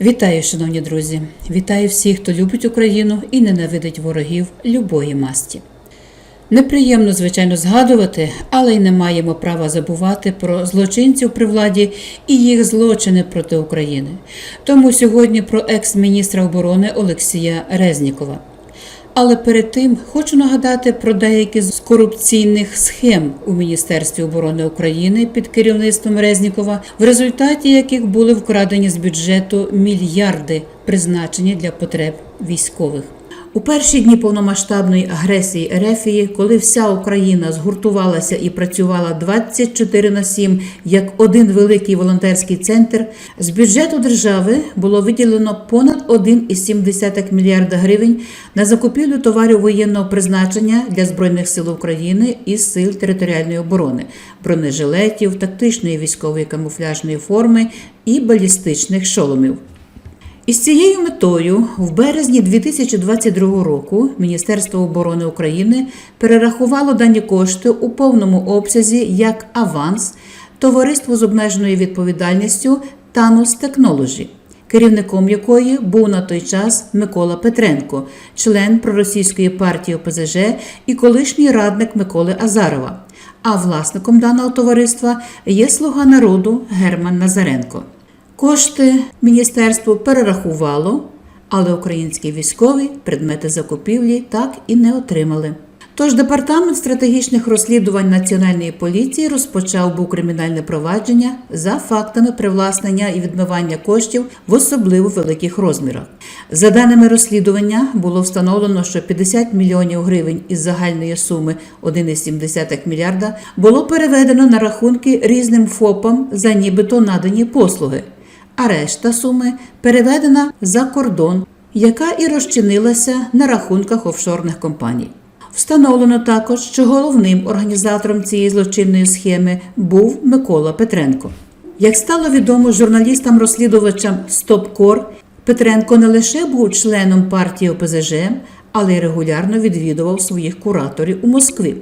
Вітаю, шановні друзі! Вітаю всіх, хто любить Україну і ненавидить ворогів любої масті. Неприємно, звичайно, згадувати, але й не маємо права забувати про злочинців при владі і їх злочини проти України. Тому сьогодні про екс-міністра оборони Олексія Резнікова. Але перед тим хочу нагадати про деякі з корупційних схем у Міністерстві оборони України під керівництвом Резнікова, в результаті яких були вкрадені з бюджету мільярди, призначені для потреб військових. У перші дні повномасштабної агресії Ерефії, коли вся Україна згуртувалася і працювала 24 на 7 як один великий волонтерський центр, з бюджету держави було виділено понад 1,7 мільярда гривень на закупівлю товарів воєнного призначення для збройних сил України і сил територіальної оборони, бронежилетів, тактичної військової камуфляжної форми і балістичних шоломів. Із цією метою в березні 2022 року Міністерство оборони України перерахувало дані кошти у повному обсязі як аванс товариству з обмеженою відповідальністю Thanos Technology, керівником якої був на той час Микола Петренко, член проросійської партії ОПЗЖ і колишній радник Миколи Азарова. А власником даного товариства є слуга народу Герман Назаренко. Кошти міністерство перерахувало, але українські військові предмети закупівлі так і не отримали. Тож департамент стратегічних розслідувань Національної поліції розпочав був кримінальне провадження за фактами привласнення і відмивання коштів в особливо великих розмірах. За даними розслідування, було встановлено, що 50 мільйонів гривень із загальної суми 1,7 мільярда було переведено на рахунки різним ФОПам за нібито надані послуги а решта суми переведена за кордон, яка і розчинилася на рахунках офшорних компаній. Встановлено також, що головним організатором цієї злочинної схеми був Микола Петренко. Як стало відомо журналістам-розслідувачам Стопкор, Петренко не лише був членом партії ОПЗЖ, але й регулярно відвідував своїх кураторів у Москві.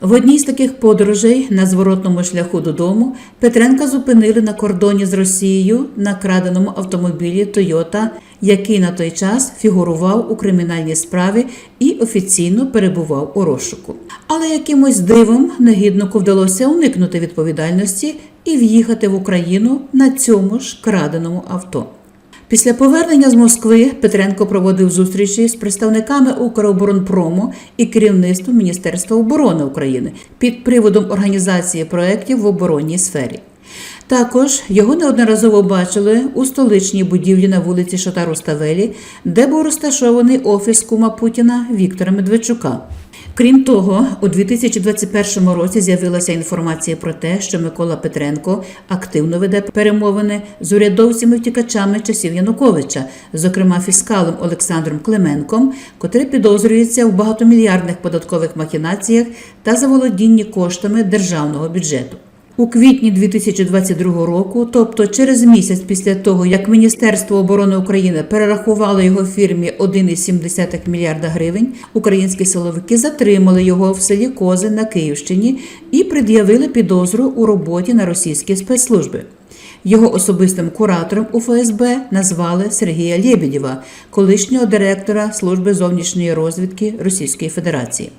В одній з таких подорожей на зворотному шляху додому Петренка зупинили на кордоні з Росією на краденому автомобілі Тойота, який на той час фігурував у кримінальній справі і офіційно перебував у розшуку. Але якимось дивом негіднику вдалося уникнути відповідальності і в'їхати в Україну на цьому ж краденому авто. Після повернення з Москви Петренко проводив зустрічі з представниками Укроборонпрому і керівництвом Міністерства оборони України під приводом організації проєктів в оборонній сфері. Також його неодноразово бачили у столичній будівлі на вулиці Шотару Ставелі, де був розташований офіс кума Путіна Віктора Медведчука. Крім того, у 2021 році з'явилася інформація про те, що Микола Петренко активно веде перемовини з урядовцями-втікачами часів Януковича, зокрема фіскалом Олександром Клименком, котрий підозрюється в багатомільярдних податкових махінаціях та заволодінні коштами державного бюджету. У квітні 2022 року, тобто через місяць після того, як Міністерство оборони України перерахувало його фірмі 1,7 мільярда гривень, українські силовики затримали його в селі Кози на Київщині і пред'явили підозру у роботі на російські спецслужби. Його особистим куратором у ФСБ назвали Сергія Лєбєдєва, колишнього директора служби зовнішньої розвідки Російської Федерації.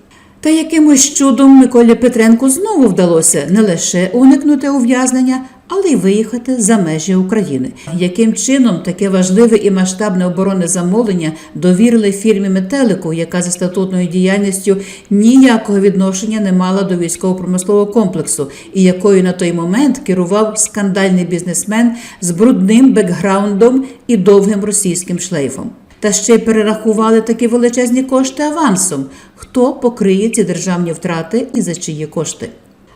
Та якимось чудом Миколі Петренку знову вдалося не лише уникнути ув'язнення, але й виїхати за межі України. Яким чином таке важливе і масштабне оборонне замовлення довірили фірмі Метелику, яка за статутною діяльністю ніякого відношення не мала до військово-промислового комплексу, і якою на той момент керував скандальний бізнесмен з брудним бекграундом і довгим російським шлейфом. Та ще й перерахували такі величезні кошти авансом. Хто покриє ці державні втрати і за чиї кошти?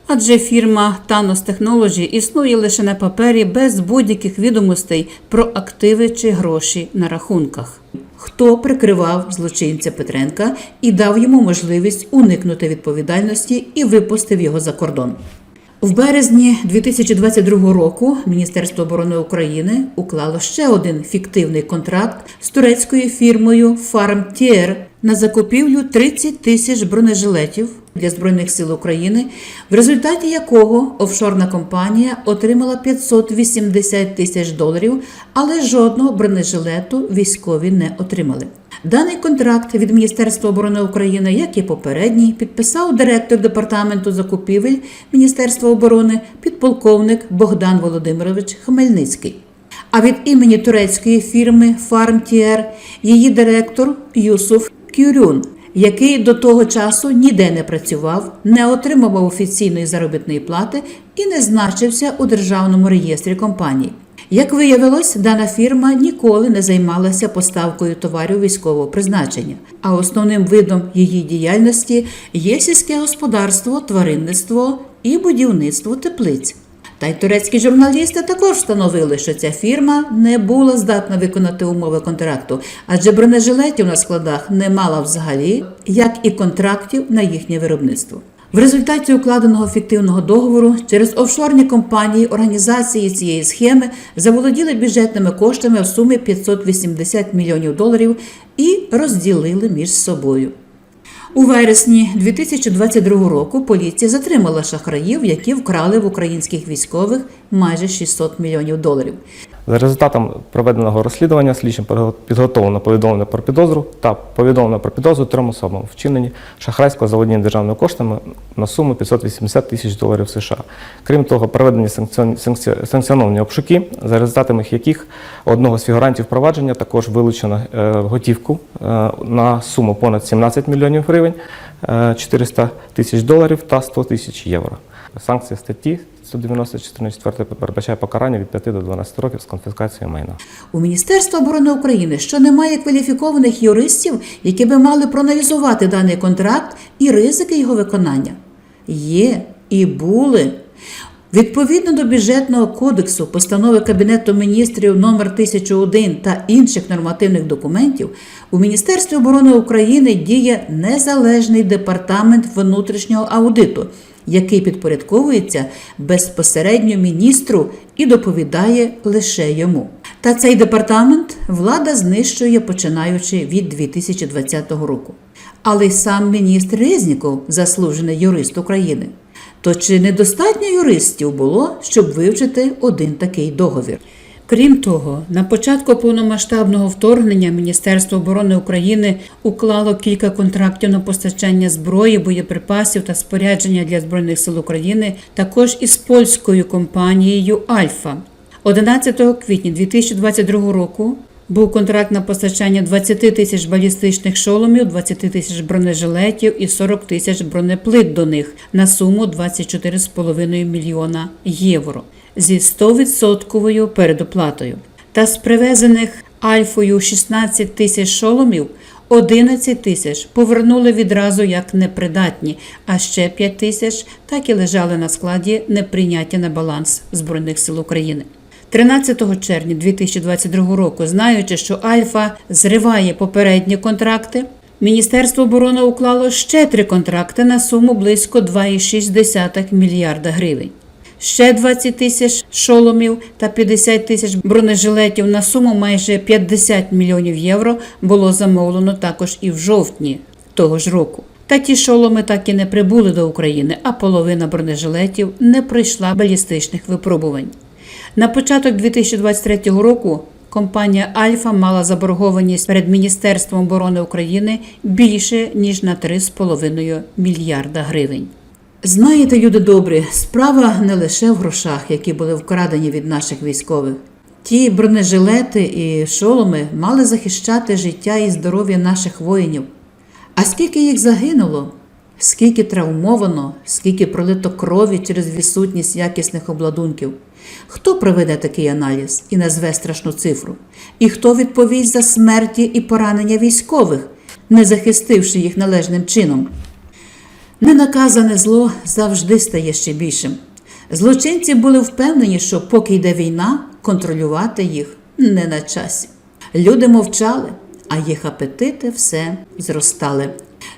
Адже фірма Thanos Technology існує лише на папері без будь-яких відомостей про активи чи гроші на рахунках. Хто прикривав злочинця Петренка і дав йому можливість уникнути відповідальності і випустив його за кордон? В березні 2022 року Міністерство оборони України уклало ще один фіктивний контракт з турецькою фірмою Farmtier на закупівлю 30 тисяч бронежилетів для Збройних сил України, в результаті якого офшорна компанія отримала 580 тисяч доларів, але жодного бронежилету військові не отримали. Даний контракт від Міністерства оборони України, як і попередній, підписав директор департаменту закупівель Міністерства оборони підполковник Богдан Володимирович Хмельницький. А від імені турецької фірми Farmtier її директор Юсуф Кюрюн, який до того часу ніде не працював, не отримував офіційної заробітної плати і не значився у державному реєстрі компаній. Як виявилось, дана фірма ніколи не займалася поставкою товарів військового призначення, а основним видом її діяльності є сільське господарство, тваринництво і будівництво теплиць. Та й турецькі журналісти також встановили, що ця фірма не була здатна виконати умови контракту, адже бронежилетів на складах не мала взагалі, як і контрактів на їхнє виробництво. В результаті укладеного фіктивного договору через офшорні компанії організації цієї схеми заволоділи бюджетними коштами в сумі 580 мільйонів доларів і розділили між собою. У вересні 2022 року поліція затримала шахраїв, які вкрали в українських військових майже 600 мільйонів доларів. За результатом проведеного розслідування слідчим підготовлено повідомлення про підозру та повідомлено про підозру трьом особам в вчиненні шахрайського заволодіння державними коштами на суму 580 тисяч доларів США. Крім того, проведені санкціон- санкці- санкціоновані обшуки, за результатами яких одного з фігурантів провадження також вилучено е, готівку е, на суму понад 17 мільйонів гривень, е, 400 тисяч доларів та 100 тисяч євро. Санкція статті 190 частини 4 передбачає покарання від 5 до 12 років з конфіскацією майна. У Міністерства оборони України, що немає кваліфікованих юристів, які би мали проаналізувати даний контракт і ризики його виконання. Є і були. Відповідно до бюджетного кодексу, постанови Кабінету міністрів номер 1001 та інших нормативних документів, у Міністерстві оборони України діє незалежний департамент внутрішнього аудиту, який підпорядковується безпосередньо міністру і доповідає лише йому. Та цей департамент влада знищує починаючи від 2020 року. Але й сам міністр Резніков, заслужений юрист України. То чи недостатньо юристів було, щоб вивчити один такий договір? Крім того, на початку повномасштабного вторгнення Міністерство оборони України уклало кілька контрактів на постачання зброї, боєприпасів та спорядження для збройних сил України, також із польською компанією Альфа. 11 квітня 2022 року був контракт на постачання 20 тисяч балістичних шоломів, 20 тисяч бронежилетів і 40 тисяч бронеплит до них на суму 24,5 мільйона євро зі 100% передоплатою. Та з привезених Альфою 16 тисяч шоломів 11 тисяч повернули відразу як непридатні, а ще 5 тисяч так і лежали на складі неприйняті на баланс Збройних сил України. 13 червня 2022 року, знаючи, що Альфа зриває попередні контракти, Міністерство оборони уклало ще три контракти на суму близько 2,6 мільярда гривень. Ще 20 тисяч шоломів та 50 тисяч бронежилетів на суму майже 50 мільйонів євро було замовлено також і в жовтні того ж року. Та ті шоломи так і не прибули до України, а половина бронежилетів не пройшла балістичних випробувань. На початок 2023 року компанія Альфа мала заборгованість перед Міністерством оборони України більше ніж на 3,5 мільярда гривень. Знаєте, люди добрі, справа не лише в грошах, які були вкрадені від наших військових. Ті бронежилети і шоломи мали захищати життя і здоров'я наших воїнів. А скільки їх загинуло, скільки травмовано, скільки пролито крові через відсутність якісних обладунків. Хто проведе такий аналіз і назве страшну цифру? І хто відповість за смерті і поранення військових, не захистивши їх належним чином? Ненаказане зло завжди стає ще більшим. Злочинці були впевнені, що поки йде війна, контролювати їх не на часі. Люди мовчали, а їх апетити все зростали.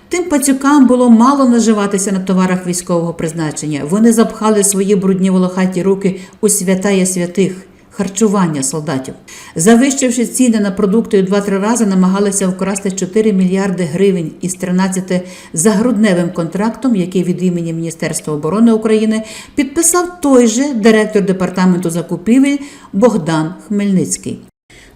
Тим пацюкам було мало наживатися на товарах військового призначення. Вони запхали свої брудні волохаті руки у святая святих харчування солдатів. Завищивши ціни на продукти у 2-3 рази, намагалися вкрасти 4 мільярди гривень із 13 загрудневим контрактом, який від імені Міністерства оборони України підписав той же директор департаменту закупівель Богдан Хмельницький.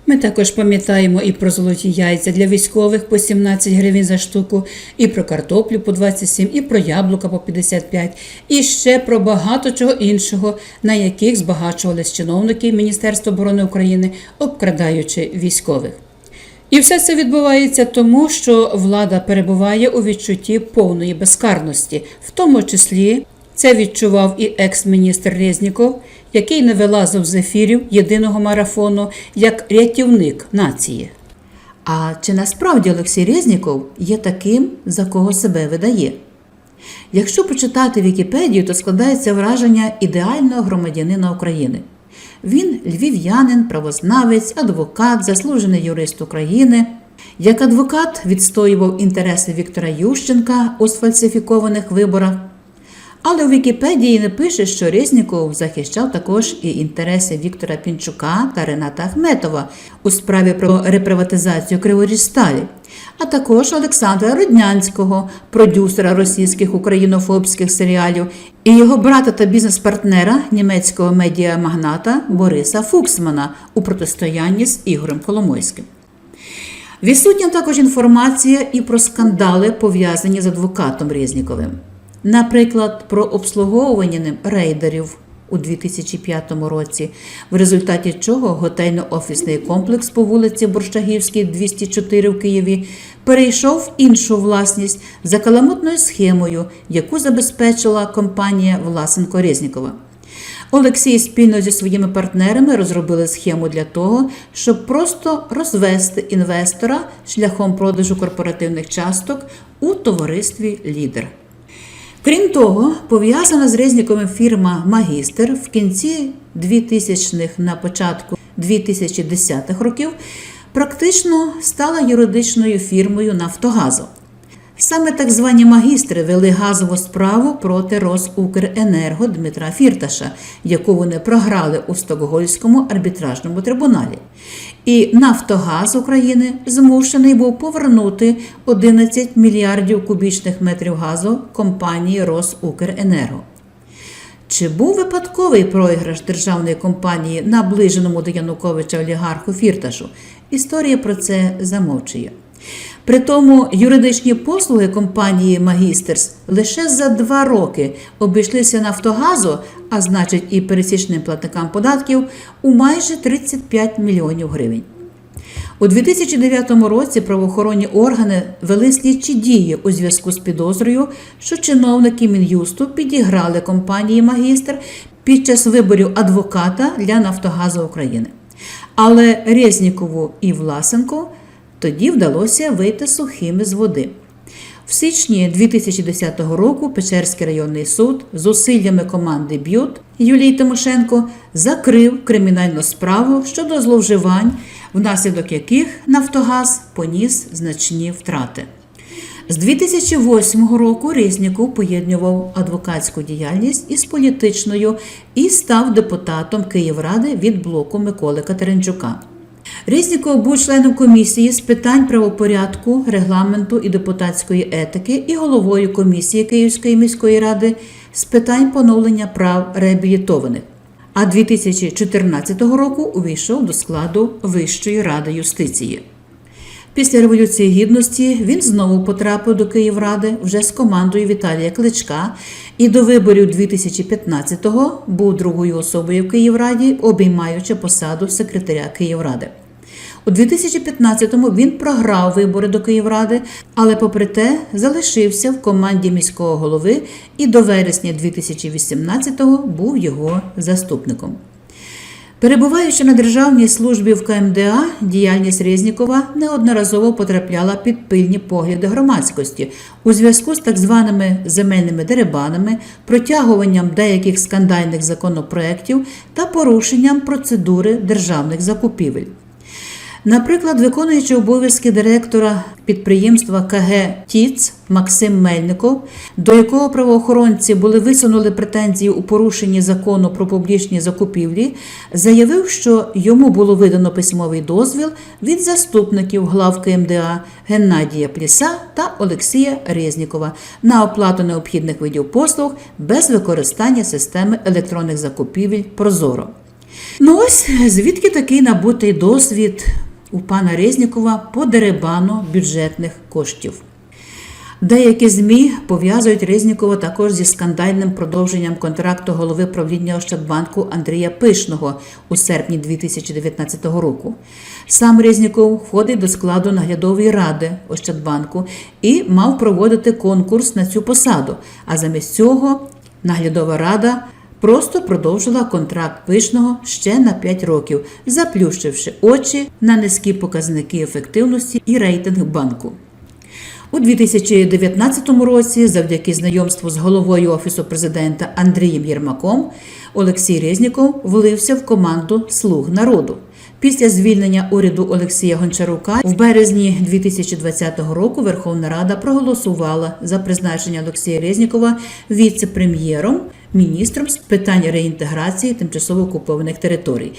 Ми також пам'ятаємо і про золоті яйця для військових по 17 гривень за штуку, і про картоплю по 27, і про яблука по 55, і ще про багато чого іншого, на яких збагачувались чиновники Міністерства оборони України, обкрадаючи військових. І все це відбувається тому, що влада перебуває у відчутті повної безкарності, в тому числі це відчував і екс-міністр Резніков, який не вилазив з ефірів єдиного марафону як рятівник нації. А чи насправді Олексій Резніков є таким, за кого себе видає? Якщо почитати Вікіпедію, то складається враження ідеального громадянина України. Він львів'янин, правознавець, адвокат, заслужений юрист України. Як адвокат відстоював інтереси Віктора Ющенка у сфальсифікованих виборах. Але у Вікіпедії не пише, що Резніков захищав також і інтереси Віктора Пінчука та Рената Ахметова у справі про реприватизацію Криворіжсталі, а також Олександра Роднянського, продюсера російських українофобських серіалів, і його брата та бізнес-партнера німецького медіамагната Бориса Фуксмана у протистоянні з Ігорем Коломойським. Відсутня також інформація і про скандали, пов'язані з адвокатом Резніковим. Наприклад, про обслуговування рейдерів у 2005 році, в результаті чого готельно-офісний комплекс по вулиці Борщагівській, 204 в Києві, перейшов в іншу власність за каламутною схемою, яку забезпечила компанія Власенко Резнікова. Олексій спільно зі своїми партнерами розробили схему для того, щоб просто розвести інвестора шляхом продажу корпоративних часток у товаристві Лідер. Крім того, пов'язана з Резніковим фірма Магістр в кінці 2000-х на початку 2010-х років практично стала юридичною фірмою Нафтогазу. Саме так звані магістри вели газову справу проти Росукренерго Дмитра Фірташа, яку вони програли у Стокгольському арбітражному трибуналі. І Нафтогаз України змушений був повернути 11 мільярдів кубічних метрів газу компанії Росукренерго. Чи був випадковий програш державної компанії наближеному до Януковича олігарху Фірташу? Історія про це замовчує. При тому юридичні послуги компанії Магістерс лише за два роки обійшлися Нафтогазу, а значить і пересічним платникам податків, у майже 35 мільйонів гривень. У 2009 році правоохоронні органи вели слідчі дії у зв'язку з підозрою, що чиновники Мін'юсту підіграли компанії Магістр під час виборів адвоката для Нафтогазу України. Але Резнікову і Власенко тоді вдалося вийти сухими з води. В січні 2010 року Печерський районний суд з усиллями команди Б'ют Юлії Тимошенко закрив кримінальну справу щодо зловживань, внаслідок яких Нафтогаз поніс значні втрати. З 2008 року Резніков поєднував адвокатську діяльність із політичною і став депутатом Київради від блоку Миколи Катеринчука. Резніков був членом комісії з питань правопорядку, регламенту і депутатської етики і головою комісії Київської міської ради з питань поновлення прав реабілітованих. А 2014 року увійшов до складу Вищої ради юстиції. Після Революції Гідності він знову потрапив до Київради вже з командою Віталія Кличка і до виборів 2015-го був другою особою в Київраді, обіймаючи посаду секретаря Київради. У 2015-му він програв вибори до Київради, але попри те залишився в команді міського голови і до вересня 2018-го був його заступником. Перебуваючи на державній службі в КМДА, діяльність Резнікова неодноразово потрапляла під пильні погляди громадськості у зв'язку з так званими земельними деребанами, протягуванням деяких скандальних законопроєктів та порушенням процедури державних закупівель. Наприклад, виконуючи обов'язки директора підприємства КГ ТІЦ Максим Мельников, до якого правоохоронці були висунули претензії у порушенні закону про публічні закупівлі, заявив, що йому було видано письмовий дозвіл від заступників глав КМДА Геннадія Пліса та Олексія Резнікова на оплату необхідних видів послуг без використання системи електронних закупівель Прозоро. Ну ось звідки такий набутий досвід у пана Резнікова по деребану бюджетних коштів. Деякі ЗМІ пов'язують Резнікова також зі скандальним продовженням контракту голови правління Ощадбанку Андрія Пишного у серпні 2019 року. Сам Резніков входить до складу наглядової ради Ощадбанку і мав проводити конкурс на цю посаду. А замість цього наглядова рада просто продовжила контракт пишного ще на 5 років, заплющивши очі на низькі показники ефективності і рейтинг банку. У 2019 році, завдяки знайомству з головою Офісу президента Андрієм Єрмаком, Олексій Резніков влився в команду Слуг народу. Після звільнення уряду Олексія Гончарука в березні 2020 року Верховна Рада проголосувала за призначення Олексія Резнікова віце-прем'єром, міністром з питань реінтеграції тимчасово окупованих територій.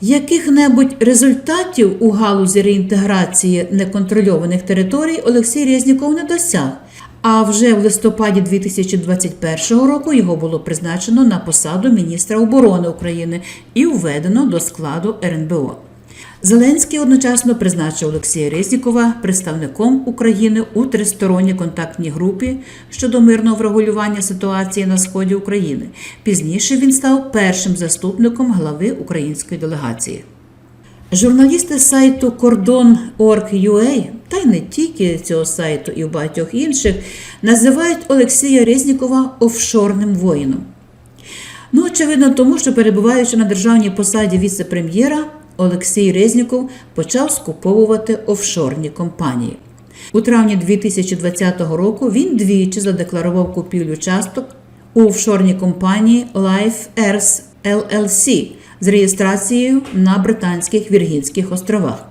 Яких-небудь результатів у галузі реінтеграції неконтрольованих територій Олексій Резніков не досяг. А вже в листопаді 2021 року його було призначено на посаду міністра оборони України і введено до складу РНБО. Зеленський одночасно призначив Олексія Резнікова представником України у тристоронній контактній групі щодо мирного врегулювання ситуації на сході України. Пізніше він став першим заступником глави української делегації. Журналісти сайту Кордон.org.ua, та й не тільки цього сайту, і багатьох інших, називають Олексія Резнікова офшорним воїном. Ну, очевидно, тому що перебуваючи на державній посаді віце-прем'єра, Олексій Резніков почав скуповувати офшорні компанії. У травні 2020 року він двічі задекларував купівлю часток у офшорній компанії Life Airs LLC з реєстрацією на Британських Віргінських островах.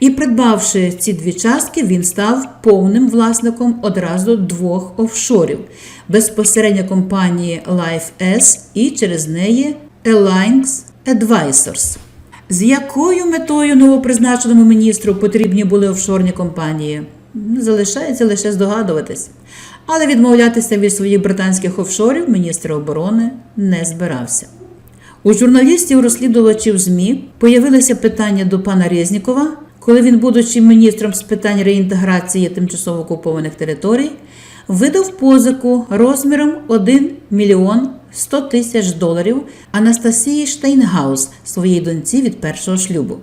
І придбавши ці дві частки, він став повним власником одразу двох офшорів безпосередньо компанії Life S і через неї Alliance Advisors. З якою метою новопризначеному міністру потрібні були офшорні компанії? Залишається лише здогадуватись. Але відмовлятися від своїх британських офшорів міністр оборони не збирався. У журналістів, розслідувачів ЗМІ появилися питання до пана Резнікова, коли він, будучи міністром з питань реінтеграції тимчасово окупованих територій, видав позику розміром 1 мільйон 100 тисяч доларів Анастасії Штейнгаус своїй доньці від першого шлюбу.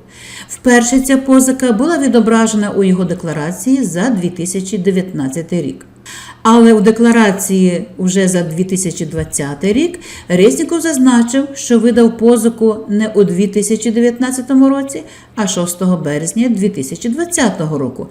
Вперше ця позика була відображена у його декларації за 2019 рік. Але у декларації вже за 2020 рік Резніков зазначив, що видав позику не у 2019 році, а 6 березня 2020 року.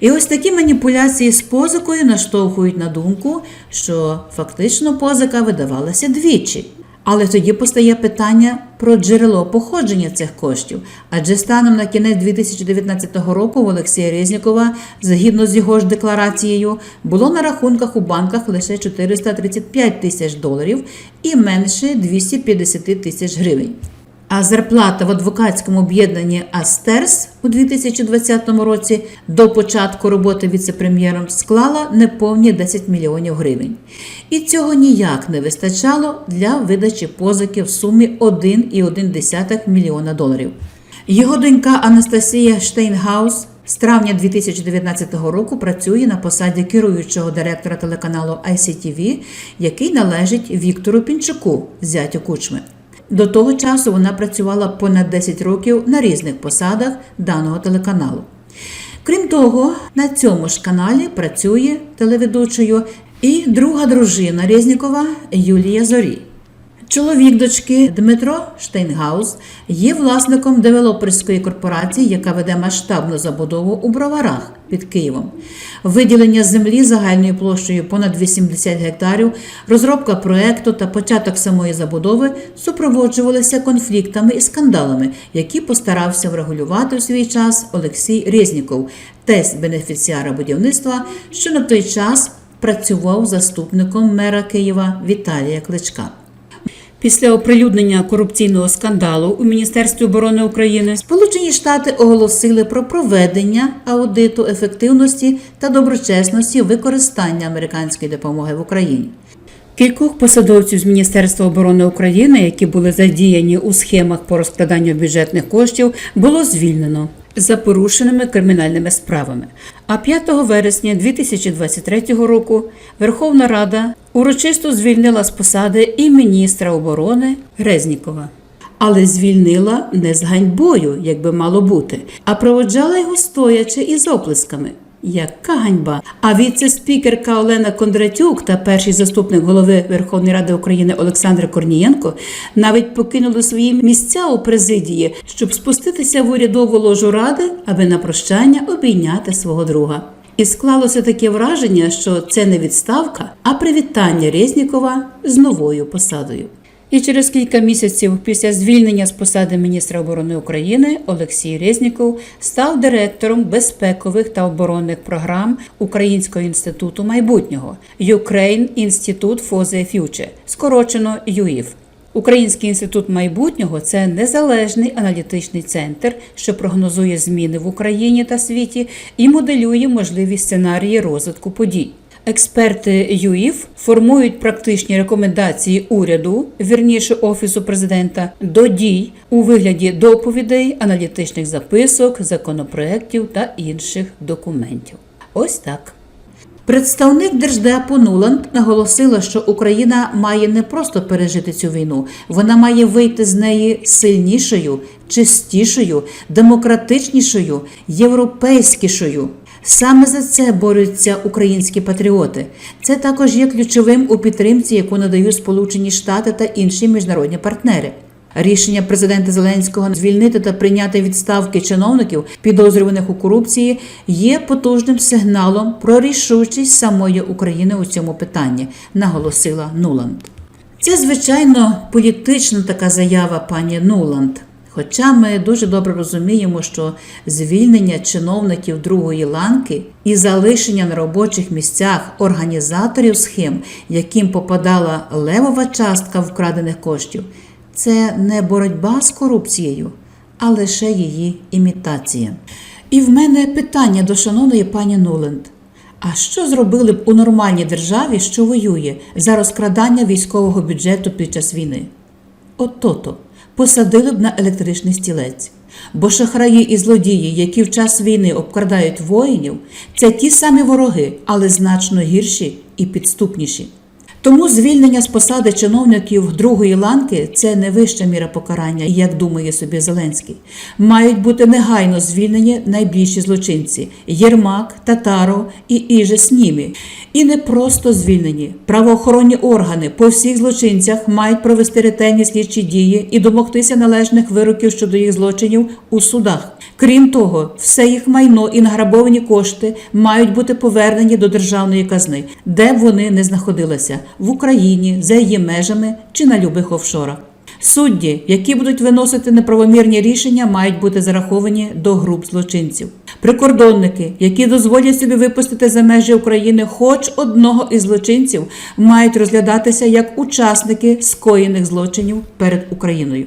І ось такі маніпуляції з позикою наштовхують на думку, що фактично позика видавалася двічі. Але тоді постає питання про джерело походження цих коштів. Адже станом на кінець 2019 року в Олексія Резнікова, згідно з його ж декларацією, було на рахунках у банках лише 435 тисяч доларів і менше 250 тисяч гривень. А зарплата в адвокатському об'єднанні Астерс у 2020 році до початку роботи віце-прем'єром склала неповні 10 мільйонів гривень. І цього ніяк не вистачало для видачі позики в сумі 1,1 мільйона доларів. Його донька Анастасія Штейнгаус з травня 2019 року працює на посаді керуючого директора телеканалу ICTV, який належить Віктору Пінчуку, зятю Кучми. До того часу вона працювала понад 10 років на різних посадах даного телеканалу. Крім того, на цьому ж каналі працює телеведучою і друга дружина Резнікова Юлія Зорі. Чоловік дочки Дмитро Штейнгаус є власником девелоперської корпорації, яка веде масштабну забудову у Броварах під Києвом. Виділення землі загальною площею понад 80 гектарів, розробка проекту та початок самої забудови супроводжувалися конфліктами і скандалами, які постарався врегулювати у свій час Олексій Резніков, тесть бенефіціара будівництва, що на той час працював заступником мера Києва Віталія Кличка. Після оприлюднення корупційного скандалу у Міністерстві оборони України Сполучені Штати оголосили про проведення аудиту ефективності та доброчесності використання американської допомоги в Україні. Кількох посадовців з Міністерства оборони України, які були задіяні у схемах по розкраданню бюджетних коштів, було звільнено за порушеними кримінальними справами. А 5 вересня 2023 року Верховна Рада урочисто звільнила з посади і міністра оборони Резнікова. Але звільнила не з ганьбою, як би мало бути, а проводжала його стоячи і з оплесками. Яка ганьба! А віце-спікерка Олена Кондратюк та перший заступник голови Верховної Ради України Олександр Корнієнко навіть покинули свої місця у президії, щоб спуститися в урядову ложу ради, аби на прощання обійняти свого друга. І склалося таке враження, що це не відставка, а привітання Резнікова з новою посадою. І через кілька місяців після звільнення з посади міністра оборони України Олексій Резніков став директором безпекових та оборонних програм Українського інституту майбутнього Ukraine Institute for the Future, скорочено ЮІФ. Український інститут майбутнього це незалежний аналітичний центр, що прогнозує зміни в Україні та світі і моделює можливі сценарії розвитку подій. Експерти ЮІФ формують практичні рекомендації уряду, вірніше офісу президента, до дій у вигляді доповідей, аналітичних записок, законопроєктів та інших документів. Ось так. Представник держдепу Нуланд наголосила, що Україна має не просто пережити цю війну, вона має вийти з неї сильнішою, чистішою, демократичнішою, європейськішою. Саме за це борються українські патріоти. Це також є ключовим у підтримці, яку надають Сполучені Штати та інші міжнародні партнери. Рішення президента Зеленського звільнити та прийняти відставки чиновників, підозрюваних у корупції, є потужним сигналом про рішучість самої України у цьому питанні, наголосила Нуланд. Це, звичайно, політична така заява пані Нуланд. Хоча ми дуже добре розуміємо, що звільнення чиновників другої ланки і залишення на робочих місцях організаторів схем, яким попадала левова частка вкрадених коштів, це не боротьба з корупцією, а лише її імітація. І в мене питання до шановної пані Нуланд. А що зробили б у нормальній державі, що воює за розкрадання військового бюджету під час війни? От то-то посадили б на електричний стілець. Бо шахраї і злодії, які в час війни обкрадають воїнів, це ті самі вороги, але значно гірші і підступніші. Тому звільнення з посади чиновників другої ланки це не вища міра покарання, як думає собі Зеленський. Мають бути негайно звільнені найбільші злочинці Єрмак, Татаров і Іже Снімі. І не просто звільнені. Правоохоронні органи по всіх злочинцях мають провести ретельні слідчі дії і домогтися належних вироків щодо їх злочинів у судах. Крім того, все їх майно і награбовані кошти мають бути повернені до державної казни, де б вони не знаходилися в Україні, за її межами чи на любих офшорах. Судді, які будуть виносити неправомірні рішення, мають бути зараховані до груп злочинців. Прикордонники, які дозволять собі випустити за межі України хоч одного із злочинців, мають розглядатися як учасники скоєних злочинів перед Україною.